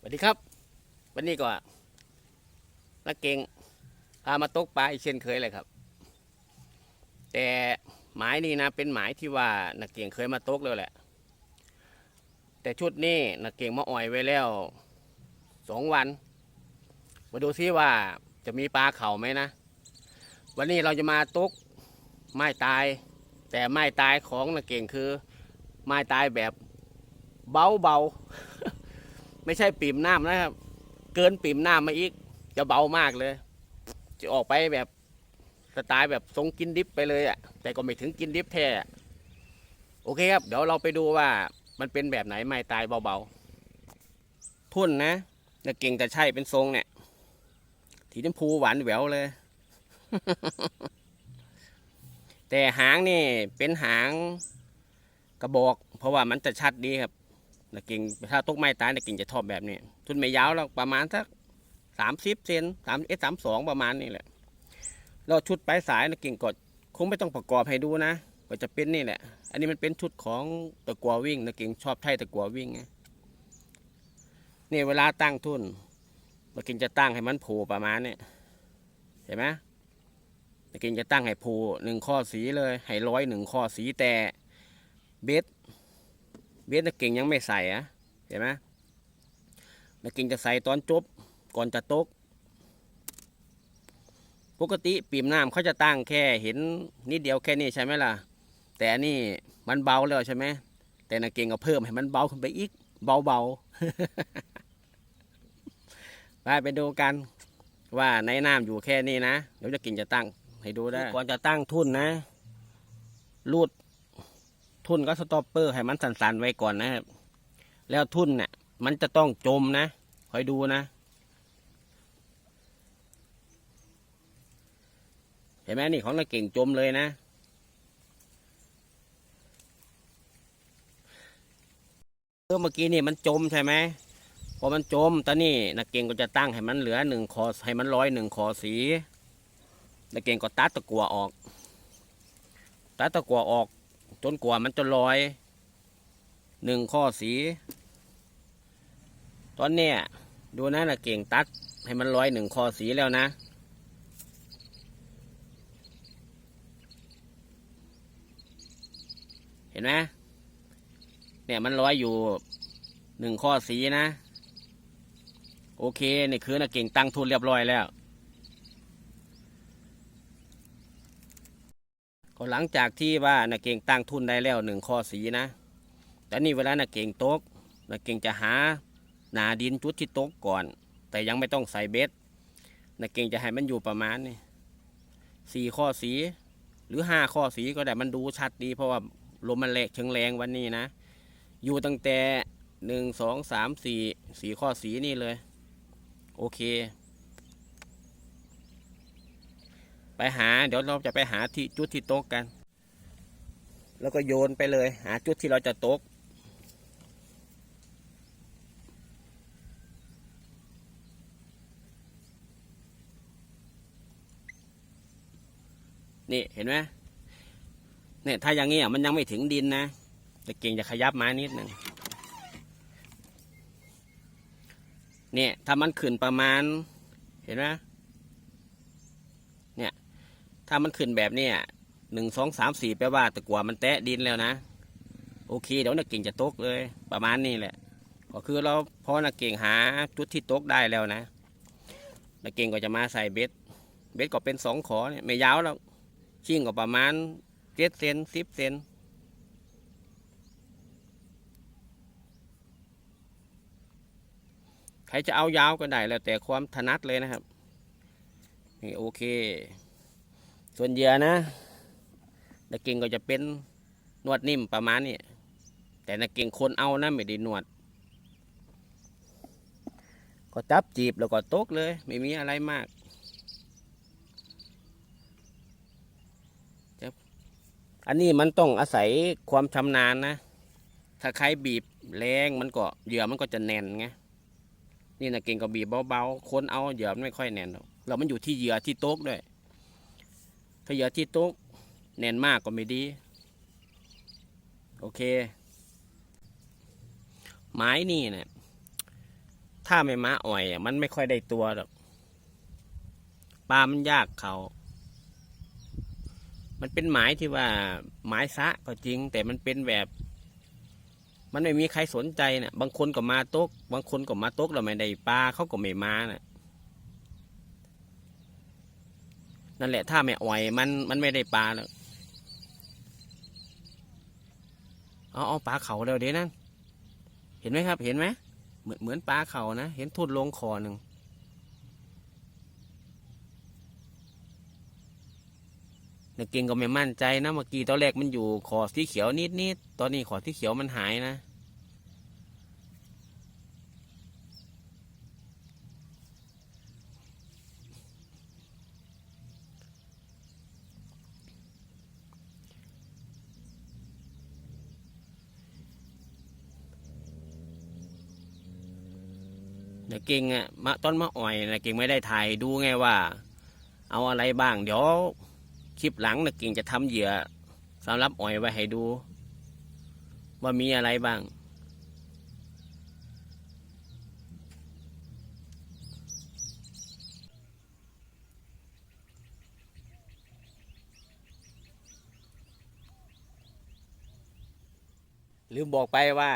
สวัสดีครับ วันนี้ก็นักเก่งพามาตกปลาอีกเช่นเคยเลยครับ แต่หมายนี้นะเป็นหมายที่ว่านักเก่งเคยมาตกแล้วแหละ แต่ชุดนี้นักเก่งมาอ่อยไว้แล้วสองวัน มาดูซิว่าจะมีปลาเข่าไหมนะ วันนี้เราจะมาตกไม้ตาย แต่ไม้ตายของนักเก่งคือไม้ตายแบบเบาเบา ไม่ใช่ปิ่มน้ำนะครับ เกินปิ่มน้ำมาอีก จะเบามากเลย จะออกไปแบบสไตล์แบบทรงกินดิฟไปเลยอะ่ะ แต่ก็ไม่ถึงกินดิฟแท้โอเคครับ เดี๋ยวเราไปดูว่ามันเป็นแบบไหนไม่ตายเบาๆ ทุ่นนะจะเก่งแต่ใช่เป็นทรงเนี่ยสีชมพูหวานแหววเลย แต่หางนี่เป็นหางกระบอก เพราะว่ามันจะชัดดีครับ นักเก่งถ้าตกไม้ตายนักเก่งจะชอบแบบนี้ทุนไม่ยาวแล้วประมาณสักสามสิบเซนสามเอสสามสองประมาณนี้แหละแล้วชุดปลายสายนักเก่งก็คงไม่ต้องประกอบให้ดูนะก็จะเป็นนี่แหละ อันนี้มันเป็นชุดของตะกัววิ่งนักเก่งชอบใช้ตะกัววิ่งไงนี่เวลาตั้งทุนนักเก่งจะตั้งให้มันโผล่ประมาณนี้เห็นไหมนักเก่งจะตั้งให้โผล่หนึ่งข้อสีเลยให้ร้อยหนึ่งข้อสีแต่เบส เบสนักเก่งยังไม่ใส่อะเห็นไหมนักเก่งจะใส่ตอนจบก่อนจะตก ปกติปีมน้ำเขาจะตั้งแค่เห็นนิดเดียวแค่นี้ใช่ไหมล่ะ แต่อันนี่มันเบาแล้วใช่ไหมแต่นักเก่งก็เพิ่มให้มันเบาขึ้นไปอีก เบาเบาๆไปไปดูกันว่าในน้ำอยู่แค่นี้นะเดี๋ยวจะกิ่งจะตั้งให้ดูได้ก่อนจะตั้งทุ่นนะรูด ทุ่นก็สต็อปเปอร์ให้มันสั่นๆไว้ก่อนนะครับ แล้วทุ่นเนี่ยมันจะต้องจมนะ คอยดูนะ เห็นไหมนี่ของนักเก่งจมเลยนะเออเมื่อกี้นี่มันจมใช่ไหมพอมันจมตอนนี้นักเก่งก็จะตั้งให้มันเหลือหนึ่งคอให้มันร้อยหนึ่งคอสีนักเก่งก็ตัดตะกัวออก ตัดตะกัวออก จนกว่ามันจะลอยหนึ่งข้อสี ตอนเนี้ยดูนะนะเก่งตัดให้มันลอยหนึ่งข้อสีแล้วนะ เห็นไหมเนี่ยมันลอยอยู่หนึ่งข้อสีนะ โอเคนี่คือนะเก่งตั้งทุนเรียบร้อยแล้ว ก็หลังจากที่ว่านักเก่งตั้งทุนได้แล้วหนึ่งข้อสีนะ แต่นี่เวลานักเก่งตกนักเก่งจะหาหนาดินจุดที่ตกก่อน แต่ยังไม่ต้องใส่เบ็ดนักเก่งจะให้มันอยู่ประมาณนี่สี่ข้อสีหรือห้าข้อสีก็ได้มันดูชัดดี เพราะว่าลมมันแรงเชิงแรงวันนี้นะ อยู่ตั้งแต่หนึ่งสองสามสี่สี่ข้อสีนี่เลย โอเค ไปหา เดี๋ยวเราจะไปหาที่จุดที่โต๊กกัน แล้วก็โยนไปเลย หาจุดที่เราจะโต๊กนี่เห็นไหมเนี่ยถ้าอย่างนี้มันยังไม่ถึงดินนะ แต่เก่งจะขยับมานิดหนึ่งเนี่ยถ้ามันขึ้นประมาณ เห็นไหม ถ้ามันขึ้นแบบเนี้ยหนึ่งสองสามสี่แปลว่าตะกัวมันแตะดินแล้วนะ โอเค เดี๋ยวนักเก่งจะตกเลย ประมาณนี้แหละ ก็คือเราพอนักเก่งหาจุดที่ตกได้แล้วนะนักเก่งก็จะมาใส่เบ็ด เบ็ดก็เป็นสองขอเนี่ยไม่ยาวแล้วชิ่งก็ประมาณเจ็ดเซนสิบเซนใครจะเอายาวก็ได้แล้วแต่ความถนัดเลยนะครับ นี่โอเค ส่วนเหยื่อนะนักเก่งก็จะเป็นนวดนิ่มประมาณนี้แต่นักเก่งคนเอานะไม่ได้นวด ก็จับจีบแล้วก็ตกเลย ไม่มีอะไรมากอันนี้มันต้องอาศัยความชำนาญนะ ถ้าใครบีบแรงมันก็เหยื่อมันก็จะแน่นไง นี่นะเก่งก็บีบเบาๆ คนเอาเหยื่อมันไม่ค่อยแน่นหรอกเรามันอยู่ที่เหยื่อที่โต๊ะด้วย ถ้าเหยื่อที่โต๊ะแน่นมากก็ไม่ดี โอเค ไม้นี่เนะี่ยถ้าไม่ม้าอ่อยมันไม่ค่อยได้ตัวหรอกปลามันยากเขา มันเป็นหมายที่ว่าหมายซะก็จริง แต่มันเป็นแบบ มันไม่มีใครสนใจนะบางคนก็มาตก บางคนก็มาตกแล้วไม่ได้ปลาเขาก็ไม่มานะ นั่นแหละถ้าไม่อ่อยมันมันไม่ได้ปลาแล้วเอาเอาปลาเขาเร็วเดี๋ยวนั่นเห็นไหมครับ เห็นไหมเหมือนเหมือนปลาเขานะ เห็นทุ่นลงคอหนึ่งนักเก่งก็ไม่มั่นใจนะเมื่อกี้ตอนแรกมันอยู่ขอสีเขียวนิดนิดๆตอนนี้ขอสีเขียวมันหายนะ เดี๋ยวเก่งอะมาต้นมะอ่อยนะเก่งไม่ได้ถ่ายดูไงว่า เอาอะไรบ้าง เดี๋ยวคลิปหลังนะเก่งจะทำเหยื่อสำหรับอ่อยไว้ให้ดู ว่ามีอะไรบ้างหรือบอกไปว่า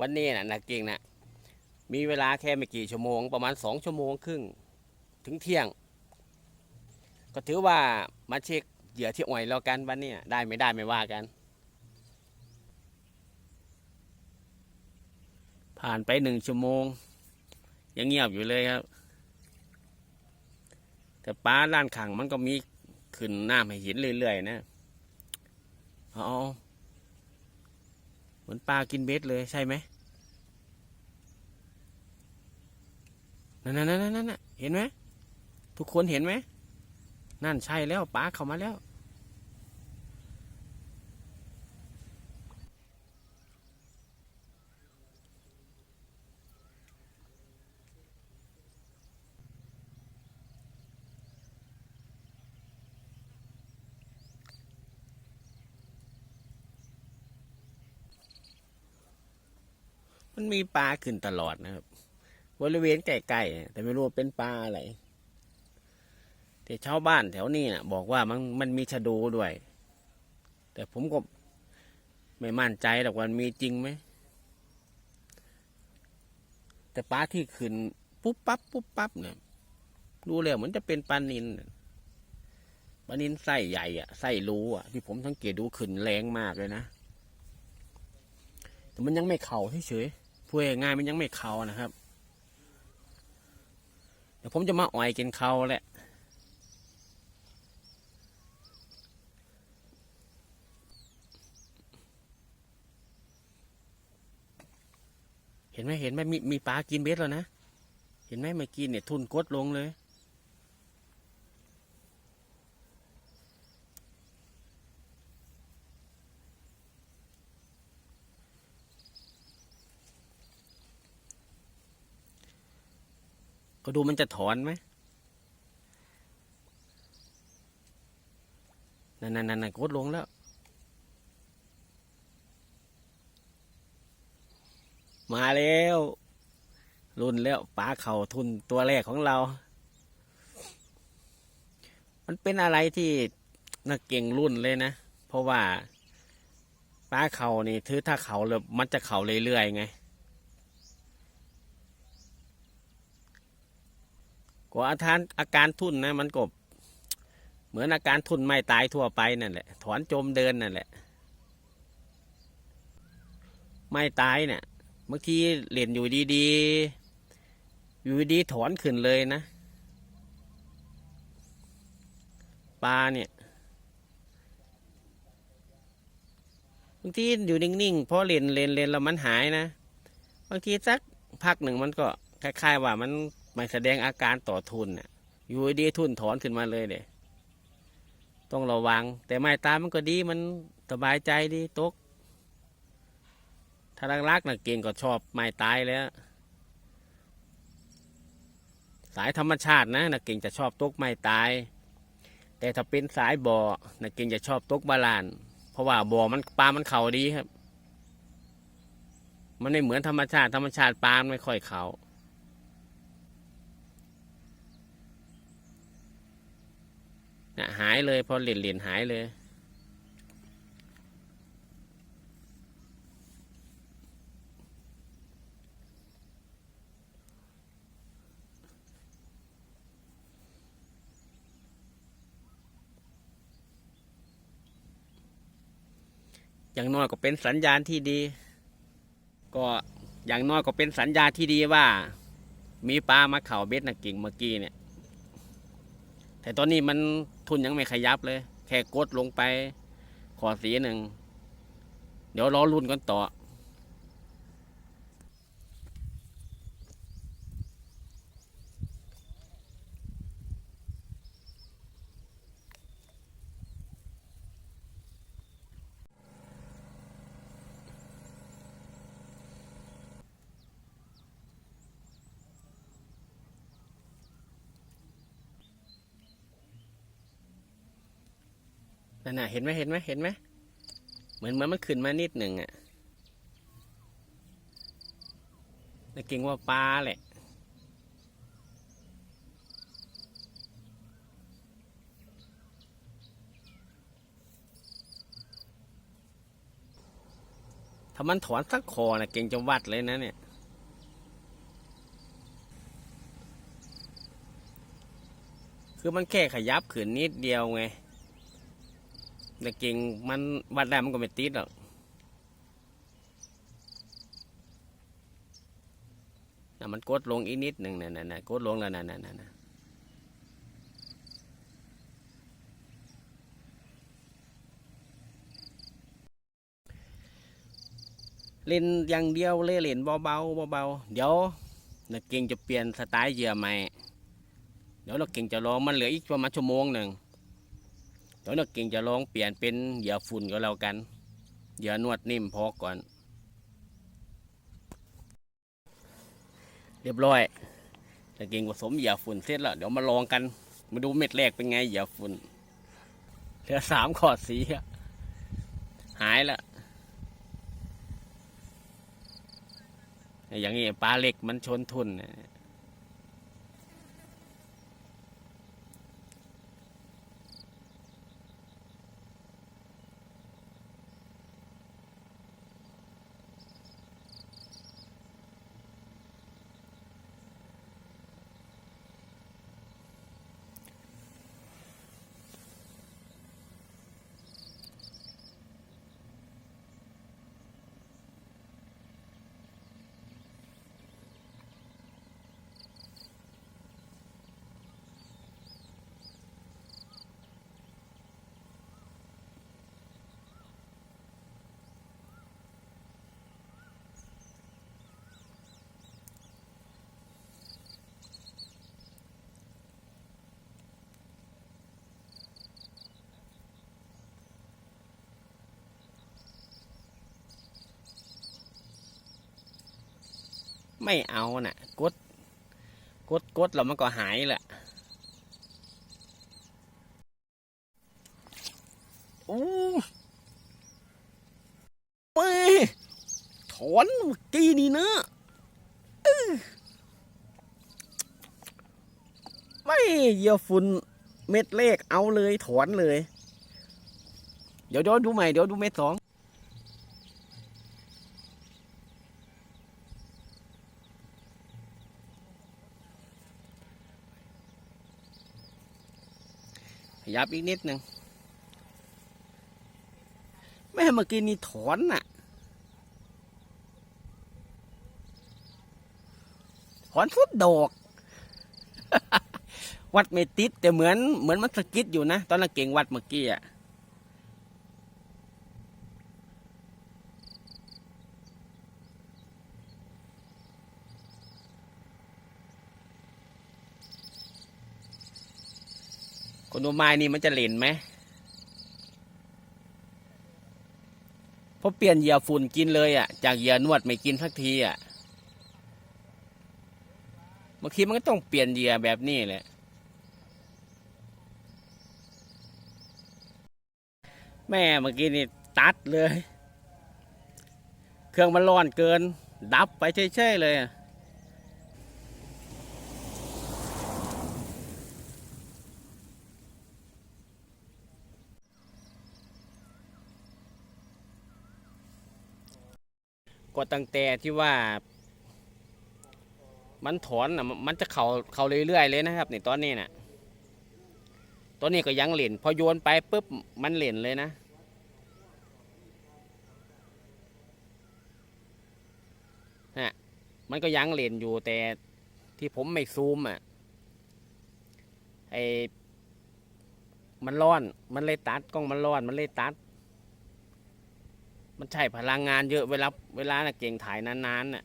วันนี้นะนักเก่งนะ มีเวลาแค่ไม่กี่ชั่วโมง ประมาณสองชั่วโมงครึ่งถึงเที่ยง ก็ถือว่ามาเช็คเหยื่อที่อ่อยแล้วกันวันนี้ได้ไม่ได้ไม่ว่ากัน ผ่านไปหนึ่งชั่วโมง ยังเงียบอยู่เลยครับ แต่ปลาล้านขังมันก็มีขึ้นหน้าให้เห็นเรื่อยๆนะเอาเหมือนปลากินเบ็ดเลยใช่ไหม นั่นนั่นนั่นนั่นเห็นไหมทุกคนเห็นไหมนั่นใช่แล้วป้าเข้ามาแล้วมันมีปลาขึ้นตลอดนะครับ บริเวณใกล้ๆแต่ไม่รู้เป็นปลาอะไรแต่ชาวบ้านแถวนี้นะบอกว่ามันมันมีชะโดด้วย แต่ผมก็ไม่มั่นใจหรอกว่ามันมีจริงไหมแต่ปลาที่ขึ้นปุ๊บปั๊บปุ๊บปั๊บเนี่ยดูแล้วเหมือนจะเป็นปลานินปลานินไส้ใหญ่อะไส้รูอะที่ผมสังเกตดูขึ้นแรงมากเลยนะแต่มันยังไม่เข่าเฉยๆพูดง่ายมันยังไม่เข่านะครับ ดี๋ยวผมจะมาอ่อยกินเขาแหละ เห็นไหมเห็นไหมมีมีปลากินเบ็ดแล้วนะ เห็นไหมเมื่อกี้เนี่ยทุนกดลงเลย ก็ดูมันจะถอนไหมนั่นนั่นนั่นกดลงแล้ว มาแล้วรุ่นแล้วปลาเข่าทุนตัวแรกของเรา มันเป็นอะไรที่น่าเก่งรุ่นเลยนะ เพราะว่าปลาเข่านี่ถือถ้าเข่าเลยมันจะเข่าเรื่อยๆไง ก็อาการอาการทุนนะมันก็เหมือนอาการทุนไม่ตายทั่วไปนั่นแหละ ถอนจมเดินนั่นแหละ ไม่ตายเนี่ยบางทีเล่นอยู่ดีๆ อยู่ดีถอนขึ้นเลยนะปลาเนี่ยบางทีอยู่นิ่งๆเพอเล่นเล่นเล่นแล้วมันหายนะ บางทีสักพักหนึ่งมันก็คล้ายๆว่ามัน ไม่แสดงอาการต่อทุนน่ะอยู่ดีทุนถอนขึ้นมาเลยเด้ต้องระวัง แต่ไม่ตามมันก็ดีมันสบายใจดีตก ถ้ารักๆนะเก่งก็ชอบไม่ตายแล้ว สายธรรมชาตินะนะเก่งจะชอบตกไม่ตาย แต่ถ้าเป็นสายบ่อนะเก่งจะชอบตกบาลาน เพราะว่าบ่อมันปลามันเข่าดีครับ มันไม่เหมือนธรรมชาติธรรมชาติปลาไม่ค่อยเข่า นะหายเลยพอเหรียญเหรียญหายเลย อย่างน้อยก็เป็นสัญญาณที่ดี ก็อย่างน้อยก็เป็นสัญญาณที่ดีว่า มีปลามาเข่าเบ็ดนักกิ่งเมื่อกี้เนี่ย แต่ตอนนี้มัน ทุนยังไม่ขยับเลย แค่กดลงไป ขอสีหนึ่ง เดี๋ยวรอรุ่นกันต่อ นั่นน่ะเห็นไหมเห็นไหมเห็นไหมเหมือนเหมือนมันขึ้นมานิดหนึ่งอะแต่เก่งว่าปลาแหละถ้ามันถอนสักคอนะเก่งจะวัดเลยนะเนี่ยคือมันแค่ขยับขืนนิดเดียวไง แต่เก่งมันวัดได้มันก็ไม่ติดหรอกน่ะมันกดลงอีกนิดหนึ่งน่ะน่ะน่ะกดลงแล้วน่ะน่ะน่ะน่ะเล่นอย่างเดียวเลยเล่นเบาๆเบาๆเดี๋ยวนักเก่งจะเปลี่ยนสไตล์เหยื่อใหม่ เดี๋ยวเราเก่งจะลองมันเหลืออีกประมาณชั่วโมงหนึ่ง เดี๋ยวนักเก่งจะลองเปลี่ยนเป็นเหยื่อฝุ่นก็แล้วกันเหยื่อนวดนิ่มพอก่อน เรียบร้อยนักเก่งผสมเหยื่อฝุ่นเสร็จแล้วเดี๋ยวมาลองกัน มาดูเม็ดแรกเป็นไงเหยื่อฝุ่นเหลือสามขอดสีหายละอย่างนี้ปลาเล็กมันชนทุน ไม่เอาน่ะ กด กดกดแล้วมันก็หายแหละโอ้ไม่ถอนเมื่อกี้นี่นะไม่เยี่ยฝุ่นเม็ดเลขเอาเลยถอนเลย เดี๋ยวเดี๋ยวดูใหม่เดี๋ยวดูเม็ดสอง ยับอีกนิดหนึ่งแม่เมื่อกี้นี่ถอนน่ะ ถอนสุดดอกวัดไม่ติดแต่เหมือนเหมือนมันสะกิดอยู่นะ ตอนเราเก่งวัดเมื่อกี้อะ คนดูไม้นี่มันจะเหล่นไหมเพราะเปลี่ยนเหยื่อฝุ่นกินเลยอะ จากเหยื่อนวดไม่กินสักทีอะบางทีมันก็ต้องเปลี่ยนเหยื่อแบบนี้แหละ แม่เมื่อกี้นี่ตัดเลย เครื่องมันร้อนเกิน ดับไปเฉยๆเลยอะ ก็ตั้งแต่ที่ว่า มันถอนอะมันจะเข่าเข่าเรื่อยๆเลยนะครับในตอนนี้น่ะตอนนี้ก็ยังเหล่นพอโยนไปปุ๊บมันเหล่นเลยนะฮะมันก็ยังเหล่นอยู่แต่ที่ผมไม่ซูมอะไอมันร้อน มันเลยตัดกล้องมันร้อน มันเลยตัด มันใช้พลังงานเยอะเวลาเวลาน่ะเก่งถ่ายนานๆน่ะ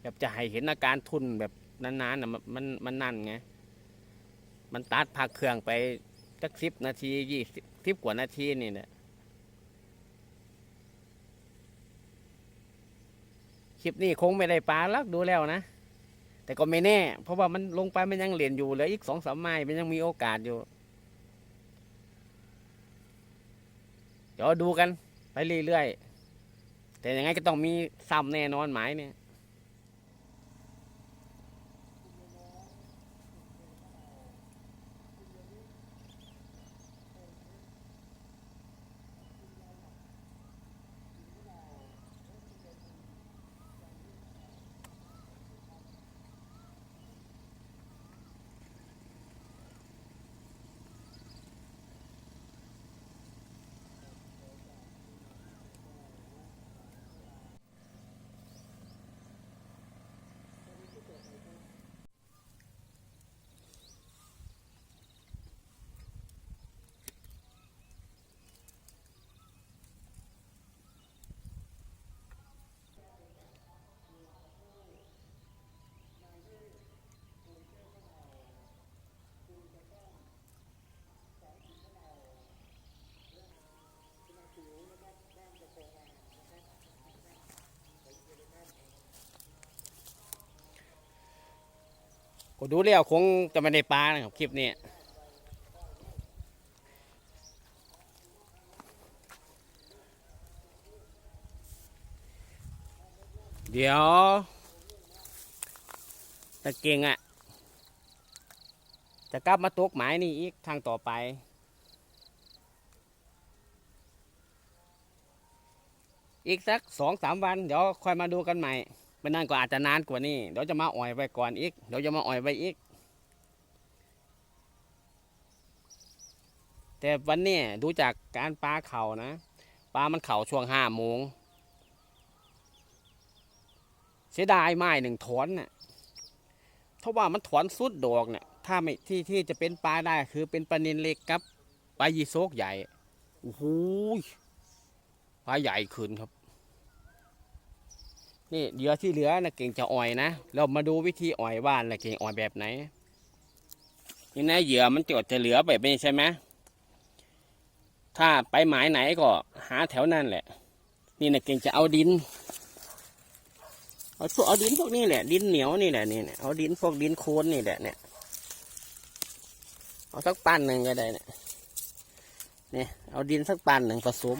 แบบจะให้เห็นอาการทุนแบบนานๆน่ะมันมันมันนั่นไงมันตัดพักเครื่องไปสักสิบนาทียี่สิบสิบกว่านาทีนี่แหละคลิปนี้คงไม่ได้ปลาลักดูแล้วนะ แต่ก็ไม่แน่ เพราะว่ามันลงไปมันยังเหรียญอยู่เหลืออีกสองสามไม้มันยังมีโอกาสอยู่ เดี๋ยวดูกันไปเรื่อยๆ แต่ยังไงก็ต้องมีซ้ำแน่นอนหมายเนี่ย ก็ดูแล้วคงจะไม่ได้ปลานะครับคลิปนี้เดี๋ยวตะเก่งอะ จะกลับมาตกหมายนี่อีกทางต่อไป อีกสักสองสามวัน เดี๋ยวค่อยมาดูกันใหม่ ไม่นานก็อาจจะนานกว่านี้เดี๋ยวจะมาอ่อยไว้ก่อนอีกเดี๋ยวจะมาอ่อยไว้อีก แต่วันนี้ดูจากการปลาเข่านะปลามันเข่าช่วงห้าโมงเสียดายไม้หนึ่งถอนน่ะเพราะว่ามันถอนสุดดอกเนี่ยถ้าไม่ที่ที่จะเป็นปลาได้คือเป็นปลานินเล็กกับปลายีโซกใหญ่โอ้โหยปลาใหญ่ขึ้นครับ นี่เหยื่อที่เหลือนะเก่งจะอ่อยนะ เรามาดูวิธีอ่อยว่านนะเก่งอ่อยแบบไหนนี่นะเหยื่อมันจะจะเหลือแบบนี้ใช่ไหมถ้าไปหมายไหนก็หาแถวนั่นแหละ นี่นะเก่งจะเอาดิน เอาพวกเอาดินพวกนี้แหละ ดินเหนียวนี่แหละนี่เอาดินพวกดินโคลนนี่แหละเนี่ย เอาสักปั้นหนึ่งก็ได้เนี่ยเนี่ยเอาดินสักปั้นหนึ่งผสม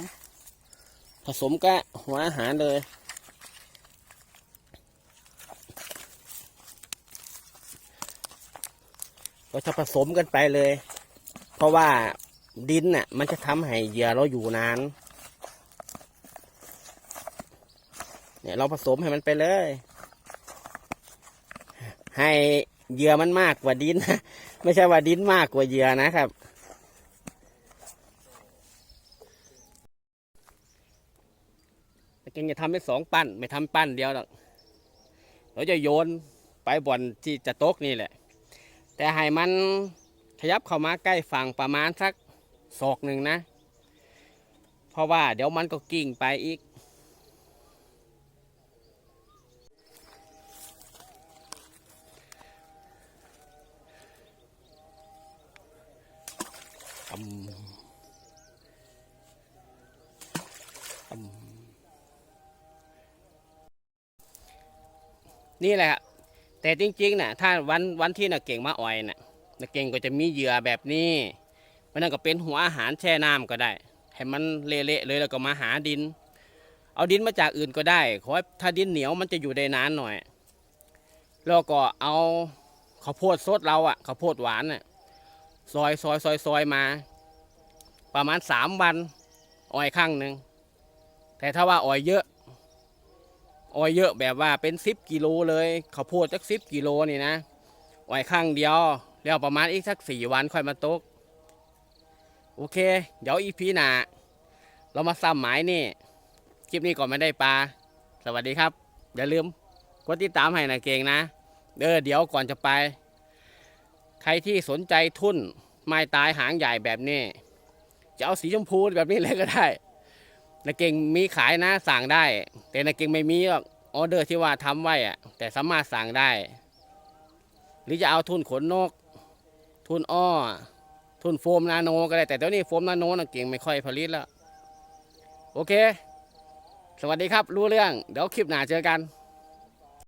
ผสมกับหัวอาหารเลย ก็จะผสมกันไปเลย เพราะว่าดินน่ะ มันจะทำให้เหยื่อเราอยู่นาน เนี่ยเราผสมให้มันไปเลย ให้เหยื่อมันมากกว่าดินนะไม่ใช่ว่าดินมากกว่าเหยื่อนะครับแต่ก่งจะทำได้สองปั้น ไม่ทำปั้นเดียวหรอก เราจะโยนไปบ่อนที่จะตกนี่แหละ แต่ให้มันขยับเข้ามาใกล้ฝั่งประมาณสักศอกหนึ่งนะ เพราะว่าเดี๋ยวมันก็กิ่งไปอีก อืมอมนี่แหละครับ แต่จริงๆนะถ้าวันวันที่น่ะเก่งมาอ่อยน่ะน่ะเก่งก็จะมีเหยื่อแบบนี้มันนั่นก็เป็นหัวอาหารแช่น้ำก็ได้ ให้มันเละๆเลยแล้วก็มาหาดิน เอาดินมาจากอื่นก็ได้ขอถ้าดินเหนียวมันจะอยู่ได้นานหน่อย แล้วก็เอาข้าวโพดสดเราอะข้าวโพดหวานอะซอยซอยซอยซอยมา ประมาณสามวันอ่อยครั้งหนึ่งแต่ถ้าว่าอ่อยเยอะ ออยเยอะแบบว่าเป็นสิบกิโลเลยข้าวโพดสักสิบกิโลนี่นะไว้ข้างเดียว แล้วประมาณอีกสักสี่วันค่อยมาตก โอเค เดี๋ยวอีพีหนาเรามาซ้ำหมายนี่คลิปนี้ก่อนไม่ได้ปลา สวัสดีครับ อย่าลืมกดติดตามให้นะเก่งนะเออเดี๋ยวก่อนจะไป ใครที่สนใจทุนไม้ตายหางใหญ่แบบนี้ จะเอาสีชมพูแบบนี้เลยก็ได้ นาเก่งมีขายนะสั่งได้ แต่นาเก่งไม่มีหรอกออเดอร์ที่ว่าทำไว้อะแต่สามารถสั่งได้ หรือจะเอาทุนขนนก ทุนอ้อ ทุนโฟมนาโนก็ได้แต่ตอนนี้โฟมนาโนนาเก่งไม่ค่อยผลิตแล้ว โอเค สวัสดีครับรู้เรื่อง เดี๋ยวคลิปหน้าเจอกัน